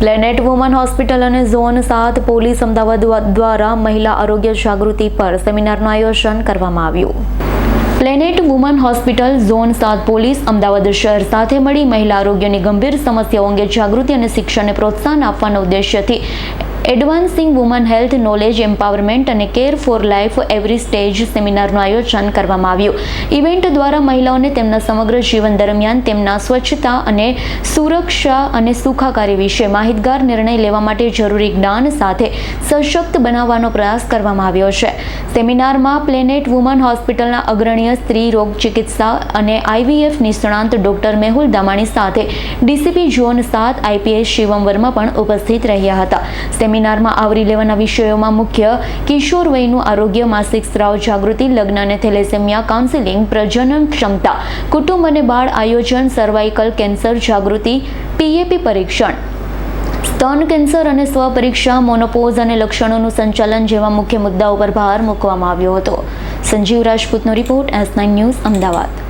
Planet woman hospital અને zone સાત police Ahmedabad દ્વારા મહિલા આરોગ્ય જાગૃતિ પર સેમિનારનું આયોજન કરવામાં આવ્યું. પ્લેનેટ વુમન હોસ્પિટલ ઝોન સાત પોલીસ અમદાવાદ શહેર સાથે મળી મહિલા આરોગ્યની ગંભીર સમસ્યાઓ અંગે જાગૃતિ અને શિક્ષણને પ્રોત્સાહન આપવાના ઉદ્દેશ્યથી advancing woman health knowledge empowerment અને care for life every stage સેમિનારનું આયોજન કરવામાં આવ્યું. ઇવેન્ટ દ્વારા મહિલાઓને તેમના સમગ્ર જીવન દરમિયાન તેમના સ્વચ્છતા અને સુરક્ષા અને સુખાકારી વિશે માહિતગાર નિર્ણય લેવા માટે જરૂરી જ્ઞાન સાથે સશક્ત બનાવવાનો પ્રયાસ કરવામાં આવ્યો છે. સેમિનારમાં પ્લેનેટ વુમન હોસ્પિટલના અગ્રણીય સ્ત્રી રોગ ચિકિત્સા અને આઈવીએફ નિષ્ણાંત ડોક્ટર મેહુલ દામાણી સાથે ડીસીપી ઝોન સાત આઈપીએસ શિવમ વર્મા પણ ઉપસ્થિત રહ્યા હતા. સેમિનારમાં આવરી લેવાના વિષયોમાં મુખ્ય કિશોર વયનું આરોગ્ય, માસિક સ્ત્રાવ જાગૃતિ, લગ્ન અને થેલેસેમિયા કાઉન્સિલિંગ, પ્રજનન ક્ષમતા, કુટુંબ અને બાળ આયોજન, સર્વાઇકલ કેન્સર જાગૃતિ, પીએપી પરીક્ષણ. સ્તન કેન્સર અને સ્વપરીક્ષા મોનોપોઝ અને લક્ષણોનું સંચાલન જેવા મુખ્ય મુદ્દાઓ પર ભાર મૂકવામાં આવ્યો હતો. Sanjeev રાજપૂતનો report S nine news, Ahmedabad.